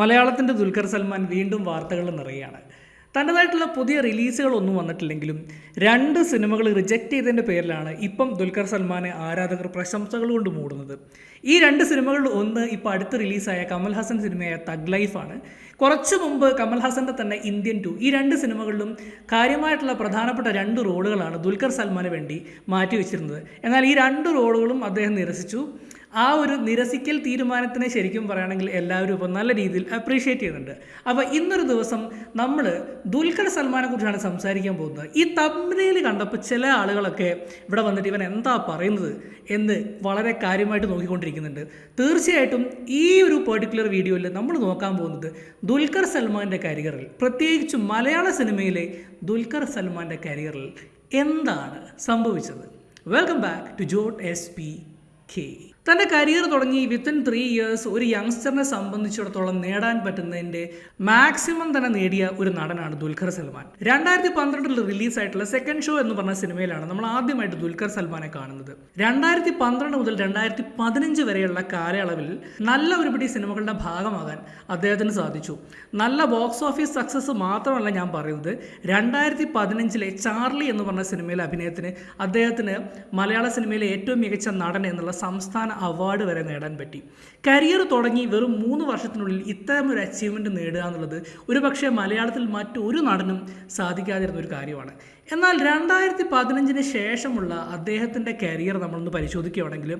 മലയാളത്തിന്റെ ദുൽഖർ സൽമാൻ വീണ്ടും വാർത്തകൾ നിറയുകയാണ്. തന്റെതായിട്ടുള്ള പുതിയ റിലീസുകളൊന്നും വന്നിട്ടില്ലെങ്കിലും രണ്ട് സിനിമകൾ റിജക്റ്റ് ചെയ്തതിന്റെ പേരിലാണ് ഇപ്പം ദുൽഖർ സൽമാനെ ആരാധകർ പ്രശംസകൾ കൊണ്ട് മൂടുന്നത്. ഈ രണ്ട് സിനിമകളിൽ ഒന്ന് ഇപ്പോൾ അടുത്ത് റിലീസായ കമൽ ഹാസൻ സിനിമയായ തഗ് ലൈഫാണ് കുറച്ച് മുമ്പ് കമൽ ഹാസന്റെ തന്നെ ഇന്ത്യൻ ടു ഈ രണ്ട് സിനിമകളിലും കാര്യമായിട്ടുള്ള പ്രധാനപ്പെട്ട രണ്ട് റോളുകളാണ് ദുൽഖർ സൽമാന് വേണ്ടി മാറ്റിവെച്ചിരുന്നത്. എന്നാൽ ഈ രണ്ട് റോളുകളും അദ്ദേഹം നിരസിച്ചു. ആ ഒരു നിരസിക്കൽ തീരുമാനത്തിനെ ശരിക്കും പറയുകയാണെങ്കിൽ എല്ലാവരും ഇപ്പോൾ നല്ല രീതിയിൽ അപ്രീഷിയേറ്റ് ചെയ്യുന്നുണ്ട്. അപ്പോൾ ഇന്നൊരു ദിവസം നമ്മൾ ദുൽഖർ സൽമാനെ കുറിച്ചാണ് സംസാരിക്കാൻ പോകുന്നത്. ഈ തമ്മിലയിൽ കണ്ടപ്പോൾ ചില ആളുകളൊക്കെ ഇവിടെ വന്നിട്ട് ഇവൻ എന്താ പറയുന്നത് എന്ന് വളരെ കാര്യമായിട്ട് നോക്കിക്കൊണ്ടിരിക്കുന്നുണ്ട്. തീർച്ചയായിട്ടും ഈ ഒരു പെർട്ടിക്കുലർ വീഡിയോയിൽ നമ്മൾ നോക്കാൻ പോകുന്നത് ദുൽഖർ സൽമാന്റെ കരിയറിൽ പ്രത്യേകിച്ച് മലയാള സിനിമയിലെ ദുൽഖർ സൽമാന്റെ കരിയറിൽ എന്താണ് സംഭവിച്ചത്? Welcome back to jot S P K തന്റെ കരിയർ തുടങ്ങി വിത്തിൻ ത്രീ ഇയേഴ്സ് ഒരു യങ്സ്റ്ററിനെ സംബന്ധിച്ചിടത്തോളം നേടാൻ പറ്റുന്നതിന്റെ മാക്സിമം തന്നെ നേടിയ ഒരു നടനാണ് ദുൽഖർ സൽമാൻ. രണ്ടായിരത്തി പന്ത്രണ്ടിൽ റിലീസായിട്ടുള്ള സെക്കൻഡ് ഷോ എന്ന് പറഞ്ഞ സിനിമയിലാണ് നമ്മൾ ആദ്യമായിട്ട് ദുൽഖർ സൽമാനെ കാണുന്നത്. രണ്ടായിരത്തി പന്ത്രണ്ട് മുതൽ രണ്ടായിരത്തി പതിനഞ്ച് വരെയുള്ള കാലയളവിൽ നല്ല ഒരു ഒരുപിടി സിനിമകളുടെ ഭാഗമാകാൻ അദ്ദേഹത്തിന് സാധിച്ചു. നല്ല ബോക്സ് ഓഫീസ് സക്സസ് മാത്രമല്ല ഞാൻ പറയുന്നത്. രണ്ടായിരത്തി പതിനഞ്ചിലെ ചാർലി എന്ന് പറഞ്ഞ സിനിമയിലെ അഭിനയത്തിന് അദ്ദേഹത്തിന് മലയാള സിനിമയിലെ ഏറ്റവും മികച്ച നടൻ എന്നുള്ള സംസ്ഥാന അവാർഡ് വരെ നേടാൻ പറ്റി. കരിയർ തുടങ്ങി വെറും മൂന്ന് വർഷത്തിനുള്ളിൽ ഇത്തരം ഒരു അച്ചീവ്മെന്റ് നേടുക എന്നുള്ളത് ഒരു പക്ഷേ മലയാളത്തിൽ മറ്റൊരു നടനും സാധിക്കാതിരുന്ന ഒരു കാര്യമാണ്. എന്നാൽ രണ്ടായിരത്തി പതിനഞ്ചിന് ശേഷമുള്ള അദ്ദേഹത്തിന്റെ കരിയർ നമ്മളൊന്ന് പരിശോധിക്കുകയാണെങ്കിൽ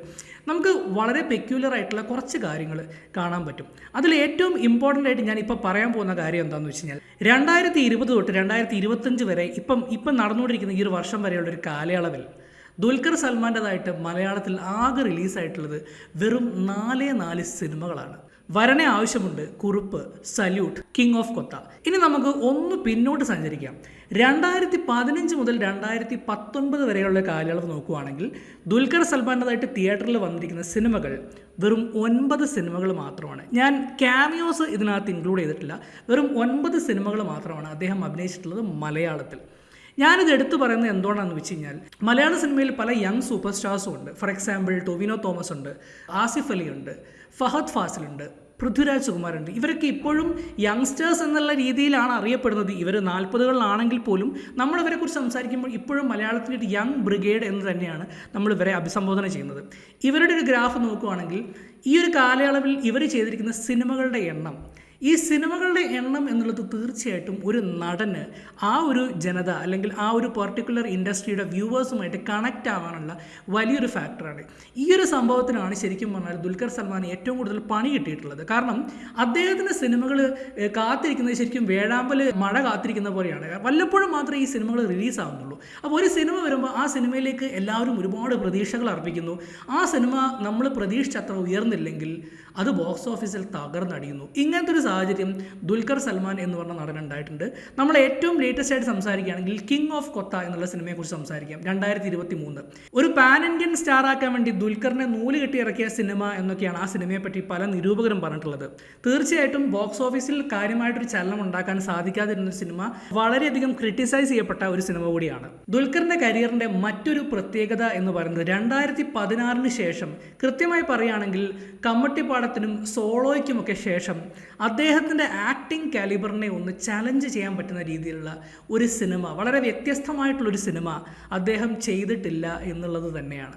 നമുക്ക് വളരെ പെക്യുലർ ആയിട്ടുള്ള കുറച്ച് കാര്യങ്ങൾ കാണാൻ പറ്റും. അതിൽ ഏറ്റവും ഇമ്പോർട്ടന്റ് ആയിട്ട് ഞാൻ ഇപ്പോൾ പറയാൻ പോകുന്ന കാര്യം എന്താണെന്ന് വെച്ച് കഴിഞ്ഞാൽ രണ്ടായിരത്തി ഇരുപത് തൊട്ട് രണ്ടായിരത്തി ഇരുപത്തഞ്ച് വരെ ഇപ്പം ഇപ്പം നടന്നുകൊണ്ടിരിക്കുന്ന ഈ ഒരു വർഷം വരെയുള്ള ഒരു കാലയളവിൽ ദുൽഖർ സൽമാന്റെതായിട്ട് മലയാളത്തിൽ ആകെ റിലീസായിട്ടുള്ളത് വെറും നാലേ നാല് സിനിമകളാണ്. Varane Avashyamund Kurup Salute King of Kotha. ഇനി നമുക്ക് ഒന്ന് പിന്നോട്ട് സഞ്ചരിക്കാം. രണ്ടായിരത്തി പതിനഞ്ച് മുതൽ രണ്ടായിരത്തി പത്തൊൻപത് വരെയുള്ള കാലയളവ് നോക്കുകയാണെങ്കിൽ ദുൽഖർ സൽമാന്റെതായിട്ട് തിയേറ്ററിൽ വന്നിരിക്കുന്ന സിനിമകൾ വെറും ഒൻപത് സിനിമകൾ മാത്രമാണ്. ഞാൻ ക്യാമിയോസ് ഇതിനകത്ത് ഇൻക്ലൂഡ് ചെയ്തിട്ടില്ല. വെറും ഒൻപത് സിനിമകൾ മാത്രമാണ് അദ്ദേഹം അഭിനയിച്ചിട്ടുള്ളത് മലയാളത്തിൽ. ഞാനിത് എടുത്തു പറയുന്നത് എന്തുകൊണ്ടാണെന്ന് വെച്ച് കഴിഞ്ഞാൽ മലയാള സിനിമയിൽ പല യങ് സൂപ്പർ സ്റ്റാർസും ഉണ്ട് ഫോർ എക്സാമ്പിൾ ടൊവിനോ തോമസ് ഉണ്ട് ആസിഫ് അലി ഉണ്ട് ഫഹദ് ഫാസിലുണ്ട് പൃഥ്വിരാജ് സുകുമാരുണ്ട്. ഇവരൊക്കെ ഇപ്പോഴും യങ്സ്റ്റേഴ്സ് എന്നുള്ള രീതിയിലാണ് അറിയപ്പെടുന്നത്. ഇവർ നാൽപ്പതുകളിലാണെങ്കിൽ പോലും നമ്മൾ ഇവരെക്കുറിച്ച് സംസാരിക്കുമ്പോൾ ഇപ്പോഴും മലയാളത്തിന്റെ ഒരു യങ് ബ്രിഗേഡ് എന്ന് തന്നെയാണ് നമ്മൾ ഇവരെ അഭിസംബോധന ചെയ്യുന്നത്. ഇവരുടെ ഒരു ഗ്രാഫ് നോക്കുകയാണെങ്കിൽ ഈ ഒരു കാലയളവിൽ ഇവർ ചെയ്തിരിക്കുന്ന സിനിമകളുടെ എണ്ണം ഈ സിനിമകളുടെ എണ്ണം എന്നുള്ളത് തീർച്ചയായിട്ടും ഒരു നടന് ആ ഒരു ജനത അല്ലെങ്കിൽ ആ ഒരു പർട്ടിക്കുലർ ഇൻഡസ്ട്രിയുടെ വ്യൂവേഴ്സുമായിട്ട് കണക്റ്റ് ആവാനുള്ള വലിയൊരു ഫാക്ടറാണ് ഈ ഒരു സംഭവത്തിനാണ് ശരിക്കും പറഞ്ഞാൽ ദുൽഖർ സൽമാൻ ഏറ്റവും കൂടുതൽ പണി കിട്ടിയിട്ടുള്ളത്. കാരണം അദ്ദേഹത്തിന്റെ സിനിമകൾ കാത്തിരിക്കുന്നത് ശരിക്കും വേഴാമ്പൽ മഴ കാത്തിരിക്കുന്ന പോലെയാണ്. വല്ലപ്പോഴും മാത്രമേ ഈ സിനിമകൾ റിലീസ് ആവുന്നുള്ളൂ. അപ്പോൾ ഒരു സിനിമ വരുമ്പോൾ ആ സിനിമയിലേക്ക് എല്ലാവരും ഒരുപാട് പ്രതീക്ഷകൾ അർപ്പിക്കുന്നു. ആ സിനിമ നമ്മൾ പ്രതീക്ഷിച്ചത്ര ഉയർന്നില്ലെങ്കിൽ അത് ബോക്സ് ഓഫീസിൽ തകർന്നടിയുന്നു. ഇങ്ങനത്തെ ഒരു സാഹചര്യം ദുൽഖർ സൽമാൻ എന്ന് പറഞ്ഞ നടൻ ഉണ്ടായിട്ടുണ്ട്. നമ്മൾ ഏറ്റവും ലേറ്റസ്റ്റ് ആയിട്ട് സംസാരിക്കുകയാണെങ്കിൽ കിങ് ഓഫ് കൊത്ത എന്നുള്ള സിനിമയെക്കുറിച്ച് സംസാരിക്കാം. രണ്ടായിരത്തി ഇരുപത്തി മൂന്ന് ഒരു പാൻ ഇന്ത്യൻ സ്റ്റാർ ആക്കാൻ വേണ്ടി ദുൽഖറിനെ നൂൽ കെട്ടി ഇറക്കിയ സിനിമ എന്നൊക്കെയാണ് ആ സിനിമയെ പറ്റി പല നിരൂപകരും പറഞ്ഞിട്ടുള്ളത്. തീർച്ചയായിട്ടും ബോക്സ് ഓഫീസിൽ കാര്യമായിട്ടൊരു ചലനം ഉണ്ടാക്കാൻ സാധിക്കാതിരുന്ന സിനിമ വളരെയധികം ക്രിട്ടിസൈസ് ചെയ്യപ്പെട്ട ഒരു സിനിമ കൂടിയാണ്. ദുൽഖറിന്റെ കരിയറിന്റെ മറ്റൊരു പ്രത്യേകത എന്ന് പറയുന്നത് രണ്ടായിരത്തി പതിനാറിന് ശേഷം കൃത്യമായി പറയുകയാണെങ്കിൽ കമ്മട്ടിപ്പാടത്തിനും സോളോയ്ക്കുമൊക്കെ ശേഷം അദ്ദേഹത്തിന്റെ ആക്ടിംഗ് കാലിബറിനെ ഒന്ന് ചലഞ്ച് ചെയ്യാൻ പറ്റുന്ന രീതിയിലുള്ള ഒരു സിനിമ വളരെ വ്യത്യസ്തമായിട്ടുള്ളൊരു സിനിമ അദ്ദേഹം ചെയ്തിട്ടില്ല എന്നുള്ളത് തന്നെയാണ്.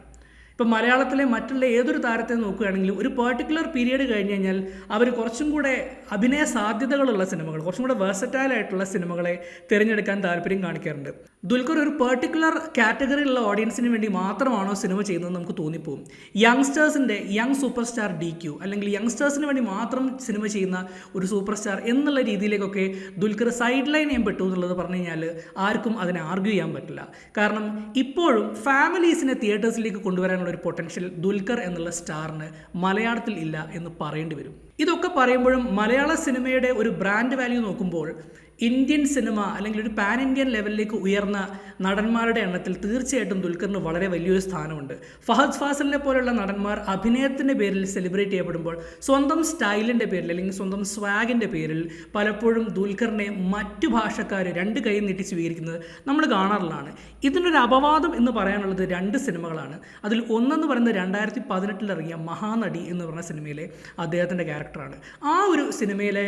ഇപ്പം മലയാളത്തിലെ മറ്റുള്ള ഏതൊരു താരത്തെ നോക്കുകയാണെങ്കിലും ഒരു പെർട്ടിക്കുലർ പീരീഡ് കഴിഞ്ഞ് കഴിഞ്ഞാൽ അവർ കുറച്ചും കൂടെ അഭിനയ സാധ്യതകളുള്ള സിനിമകൾ കുറച്ചും കൂടെ വേഴ്സറ്റൈൽ ആയിട്ടുള്ള സിനിമകളെ തിരഞ്ഞെടുക്കാൻ താല്പര്യം കാണിക്കാറുണ്ട്. ദുൽഖർ ഒരു പെർട്ടിക്കുലർ കാറ്റഗറിയിലുള്ള ഓഡിയൻസിന് വേണ്ടി മാത്രമാണോ സിനിമ ചെയ്യുന്നത് നമുക്ക് തോന്നിപ്പോകും യങ്സ്റ്റേഴ്സിന്റെ young super star D Q അല്ലെങ്കിൽ യങ്സ്റ്റേഴ്സിന് വേണ്ടി മാത്രം സിനിമ ചെയ്യുന്ന ഒരു സൂപ്പർ സ്റ്റാർ എന്നുള്ള രീതിയിലേക്കൊക്കെ ദുൽഖർ സൈഡ് ലൈൻ ചെയ്യാൻ പറ്റൂ എന്നുള്ളത് പറഞ്ഞു കഴിഞ്ഞാൽ ആർക്കും അതിനെ ആർഗ്യൂ ചെയ്യാൻ പറ്റില്ല. കാരണം ഇപ്പോഴും ഫാമിലീസിനെ തിയേറ്റേഴ്സിലേക്ക് കൊണ്ടുവരാനുള്ള ഒരു പൊട്ടൻഷ്യൽ ദുൽഖർ എന്നുള്ള സ്റ്റാറിന് മലയാളത്തിൽ ഇല്ല എന്ന് പറയേണ്ടി വരും. ഇതൊക്കെ പറയുമ്പോഴും മലയാള സിനിമയുടെ ഒരു ബ്രാൻഡ് വാല്യൂ നോക്കുമ്പോൾ ഇന്ത്യൻ സിനിമ അല്ലെങ്കിൽ ഒരു പാൻ ഇന്ത്യൻ ലെവലിലേക്ക് ഉയർന്ന നടന്മാരുടെ എണ്ണത്തിൽ തീർച്ചയായിട്ടും ദുൽഖറിന് വളരെ വലിയൊരു സ്ഥാനമുണ്ട്. ഫഹദ് ഫാസലിനെ പോലുള്ള നടന്മാർ അഭിനയത്തിന്റെ പേരിൽ സെലിബ്രേറ്റ് ചെയ്യപ്പെടുമ്പോൾ സ്വന്തം സ്റ്റൈലിന്റെ പേരിൽ അല്ലെങ്കിൽ സ്വന്തം സ്വാഗിന്റെ പേരിൽ പലപ്പോഴും ദുൽഖറിനെ മറ്റു ഭാഷക്കാർ രണ്ട് കൈ നീട്ടി സ്വീകരിക്കുന്നത് നമ്മൾ കാണാറുള്ളതാണ്. ഇതിനൊരു അപവാദം എന്ന് പറയാനുള്ളത് രണ്ട് സിനിമകളാണ്. അതിൽ ഒന്നെന്ന് പറയുന്നത് രണ്ടായിരത്തി പതിനെട്ടിൽ ഇറങ്ങിയ മഹാനടി എന്ന് പറഞ്ഞ സിനിമയിലെ അദ്ദേഹത്തിന്റെ ക്യാരക്ടറാണ് ആ ഒരു സിനിമയിലെ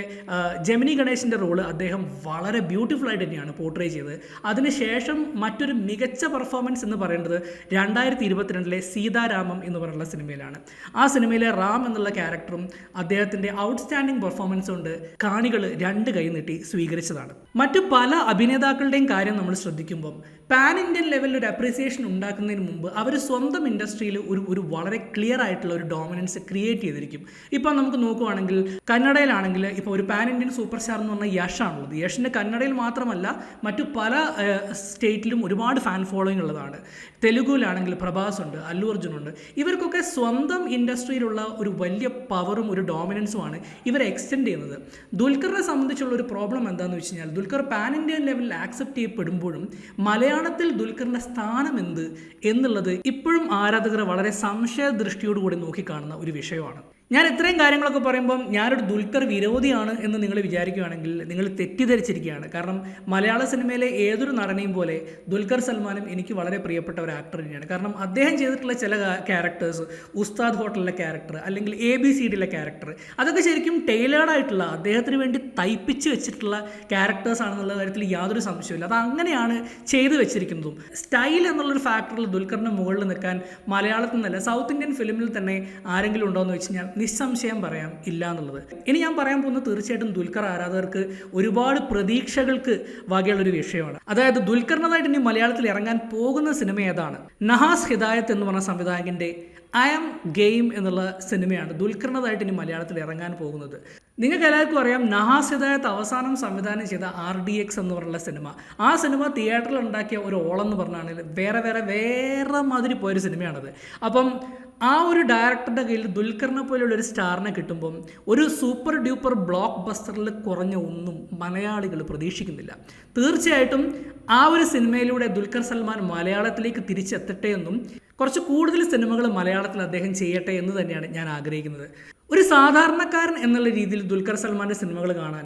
ജമിനി ഗണേശിന്റെ റോൾ അദ്ദേഹം വളരെ ബ്യൂട്ടിഫുൾ ആയിട്ട് തന്നെയാണ് പോർട്രേ ചെയ്തത്. അതിനുശേഷം മറ്റൊരു മികച്ച പെർഫോമൻസ് എന്ന് പറയുന്നത് രണ്ടായിരത്തി ഇരുപത്തിരണ്ടിലെ സീതാരാമം എന്ന് പറയുന്ന സിനിമയിലാണ്. ആ സിനിമയിലെ റാം എന്നുള്ള ക്യാരക്ടറും അദ്ദേഹത്തിന്റെ ഔട്ട്സ്റ്റാൻഡിംഗ് പെർഫോമൻസ് കൊണ്ട് കാണികൾ രണ്ട് കൈ നീട്ടി സ്വീകരിച്ചതാണ്. മറ്റു പല അഭിനേതാക്കളുടെയും കാര്യം നമ്മൾ ശ്രദ്ധിക്കുമ്പം പാൻ ഇന്ത്യൻ ലെവലിൽ ഒരു അപ്രീസിയേഷൻ ഉണ്ടാക്കുന്നതിന് മുമ്പ് അവർ സ്വന്തം ഇൻഡസ്ട്രിയിൽ ഒരു ഒരു വളരെ ക്ലിയർ ആയിട്ടുള്ള ഒരു ഡോമിനൻസ് ക്രിയേറ്റ് ചെയ്തിരിക്കും. ഇപ്പം നമുക്ക് നോക്കുവാണെങ്കിൽ കന്നഡയിലാണെങ്കിൽ ഇപ്പോൾ ഒരു പാൻ ഇന്ത്യൻ സൂപ്പർ സ്റ്റാർ എന്ന് പറഞ്ഞാൽ യഷാണുള്ളത് യഷിന്റെ കന്നഡയിൽ മാത്രമല്ല മറ്റു പല സ്റ്റേറ്റിലും ഒരുപാട് ഫാൻ ഫോളോയിങ് ഉള്ളതാണ്. തെലുഗുവിലാണെങ്കിൽ പ്രഭാസ് ഉണ്ട് അല്ലു അർജുൻ ഉണ്ട്. ഇവർക്കൊക്കെ സ്വന്തം ഇൻഡസ്ട്രിയിലുള്ള ഒരു വലിയ പവറും ഒരു ഡോമിനൻസുമാണ് ഇവർ എക്സ്റ്റെൻഡ് ചെയ്യുന്നത്. ദുൽഖറിനെ സംബന്ധിച്ചുള്ള ഒരു പ്രോബ്ലം എന്താണെന്ന് വെച്ച് കഴിഞ്ഞാൽ ദുൽഖർ പാൻ ഇന്ത്യൻ ലെവലിൽ ആക്സെപ്റ്റ് ചെയ്യപ്പെടുമ്പോഴും മലയാളത്തിൽ ദുൽഖറിന്റെ സ്ഥാനം എന്ത് എന്നുള്ളത് ഇപ്പോഴും ആരാധകർ വളരെ സംശയ ദൃഷ്ടിയോടുകൂടി നോക്കിക്കാണുന്ന ഒരു വിഷയമാണ്. ഞാൻ ഇത്രയും കാര്യങ്ങളൊക്കെ പറയുമ്പം ഞാനൊരു ദുൽഖർ വിരോധിയാണ് എന്ന് നിങ്ങൾ വിചാരിക്കുകയാണെങ്കിൽ നിങ്ങൾ തെറ്റിദ്ധരിച്ചിരിക്കുകയാണ്. കാരണം മലയാള സിനിമയിലെ ഏതൊരു നടനെയും പോലെ ദുൽഖർ സൽമാനും എനിക്ക് വളരെ പ്രിയപ്പെട്ട ഒരു ആക്ടർ തന്നെയാണ്. കാരണം അദ്ദേഹം ചെയ്തിട്ടുള്ള ചില ക്യാരക്ടേഴ്സ് ഉസ്താദ് ഹോട്ടലിലെ ക്യാരക്ടർ അല്ലെങ്കിൽ എ ബി സി ഡിയിലെ ക്യാരക്ടർ അതൊക്കെ ശരിക്കും ടൈലേഡായിട്ടുള്ള അദ്ദേഹത്തിന് വേണ്ടി തയ്പ്പിച്ച് വെച്ചിട്ടുള്ള ക്യാരക്ടേഴ്സ് ആണെന്നുള്ള കാര്യത്തിൽ യാതൊരു സംശയമില്ല അത് അങ്ങനെയാണ് ചെയ്തു വെച്ചിരിക്കുന്നതും. സ്റ്റൈൽ എന്നുള്ളൊരു ഫാക്ടറിൽ ദുൽഖറിന് മുകളിൽ നിൽക്കാൻ മലയാളത്തിൽ നിന്നല്ല സൗത്ത് ഇന്ത്യൻ ഫിലിമിൽ തന്നെ ആരെങ്കിലും ഉണ്ടോ എന്ന് വെച്ച് കഴിഞ്ഞാൽ നിസ്സംശയം പറയാം ഇല്ല എന്നുള്ളത് ഇനി ഞാൻ പറയാൻ പോകുന്നത് തീർച്ചയായിട്ടും ദുൽഖർ ആരാധകർക്ക് ഒരുപാട് പ്രതീക്ഷകൾക്ക് വകയുള്ളൊരു വിഷയമാണ്. അതായത് ദുൽഖറിനതായിട്ട് ഇനി മലയാളത്തിൽ ഇറങ്ങാൻ പോകുന്ന സിനിമ ഏതാണ്? നഹാസ് ഹിദായത്ത് എന്ന് പറഞ്ഞ സംവിധായകന്റെ ഐ ആം ഗെയിം എന്നുള്ള സിനിമയാണ് ദുൽഖറിനതായിട്ട് ഇനി മലയാളത്തിൽ ഇറങ്ങാൻ പോകുന്നത്. നിങ്ങൾക്ക് എല്ലാവർക്കും അറിയാം നഹാസ് ഹിദായത്ത് അവസാനം സംവിധാനം ചെയ്ത ആർ ഡി എക്സ് എന്ന് പറഞ്ഞുള്ള സിനിമ. ആ സിനിമ തിയേറ്ററിൽ ഉണ്ടാക്കിയ ഒരു ഓളം എന്ന് പറഞ്ഞാണെങ്കിൽ വേറെ വേറെ വേറെ മാതിരി പോയൊരു സിനിമയാണത്. അപ്പം ആ ഒരു ഡയറക്ടറുടെ കയ്യിൽ ദുൽഖറിനെ പോലെയുള്ള ഒരു സ്റ്റാറിനെ കിട്ടുമ്പം ഒരു സൂപ്പർ ഡ്യൂപ്പർ ബ്ലോക്ക് ബസ്റ്ററിൽ കുറഞ്ഞ ഒന്നും മലയാളികൾ പ്രതീക്ഷിക്കുന്നില്ല. തീർച്ചയായിട്ടും ആ ഒരു സിനിമയിലൂടെ ദുൽഖർ സൽമാൻ മലയാളത്തിലേക്ക് തിരിച്ചെത്തട്ടെ എന്നും കുറച്ച് കൂടുതൽ സിനിമകൾ മലയാളത്തിൽ അദ്ദേഹം ചെയ്യട്ടെ എന്ന് തന്നെയാണ് ഞാൻ ആഗ്രഹിക്കുന്നത്. ഒരു സാധാരണക്കാരൻ എന്നുള്ള രീതിയിൽ ദുൽഖർ സൽമാന്റെ സിനിമകൾ കാണാൻ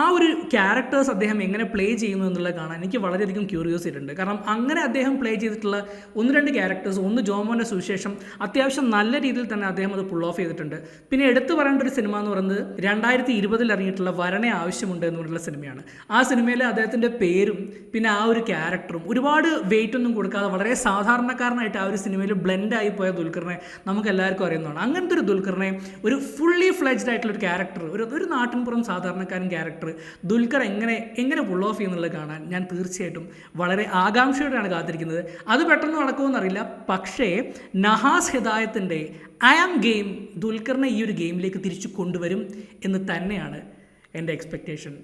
ആ ഒരു ക്യാരക്ടേഴ്സ് അദ്ദേഹം എങ്ങനെ പ്ലേ ചെയ്യുന്നു എന്നുള്ളത് കാണാൻ എനിക്ക് വളരെയധികം ക്യൂരിയോസിറ്റി ഉണ്ട്. കാരണം അങ്ങനെ അദ്ദേഹം പ്ലേ ചെയ്തിട്ടുള്ള ഒന്ന് രണ്ട് ക്യാരക്ടേഴ്സ് ഒന്ന് ജോമോന്റെ സുവിശേഷം അത്യാവശ്യം നല്ല രീതിയിൽ തന്നെ അദ്ദേഹം അത് പുൾ ഓഫ് ചെയ്തിട്ടുണ്ട്. പിന്നെ എടുത്തു പറയേണ്ട ഒരു സിനിമ എന്ന് പറയുന്നത് രണ്ടായിരത്തി ഇരുപതിൽ ഇറങ്ങിയിട്ടുള്ള വരണെ ആവശ്യമുണ്ട് എന്ന് പറഞ്ഞിട്ടുള്ള സിനിമയാണ് ആ സിനിമയിലെ അദ്ദേഹത്തിന്റെ പേരും പിന്നെ ആ ഒരു ക്യാരക്ടറും ഒരുപാട് വെയിറ്റ് ഒന്നും കൊടുക്കാതെ വളരെ സാധാരണക്കാരനായിട്ട് ആ ഒരു സിനിമയിൽ ബ്ലെൻഡ് ആയി പോയ ദുൽഖറിനെ നമുക്ക് എല്ലാവർക്കും അറിയുന്നതാണ്. അങ്ങനത്തെ ഒരു ദുൽഖറിനെ ഒരു ഫുള്ളി ഫ്ലെജ്ഡ് ആയിട്ടുള്ള ഒരു ക്യാരക്ടർ ഒരു ഒരു നാട്ടിൻപുറം സാധാരണക്കാരൻ ക്യാരക്ടർ ദുൽഖർ എങ്ങനെ എങ്ങനെ പുൾ ഓഫ് ചെയ്യുന്നുള്ളത് കാണാൻ ഞാൻ തീർച്ചയായിട്ടും വളരെ ആകാംക്ഷയോടെയാണ് കാത്തിരിക്കുന്നത്. അത് പെട്ടെന്ന് നടക്കുമെന്നറിയില്ല. പക്ഷേ നഹാസ് ഹിദായത്തിന്റെ ഐ ആം ഗെയിം ദുൽഖറിനെ ഈ ഒരു ഗെയിമിലേക്ക് തിരിച്ചു കൊണ്ടുവരും എന്ന് തന്നെയാണ് എന്റെ എക്സ്പെക്റ്റേഷൻ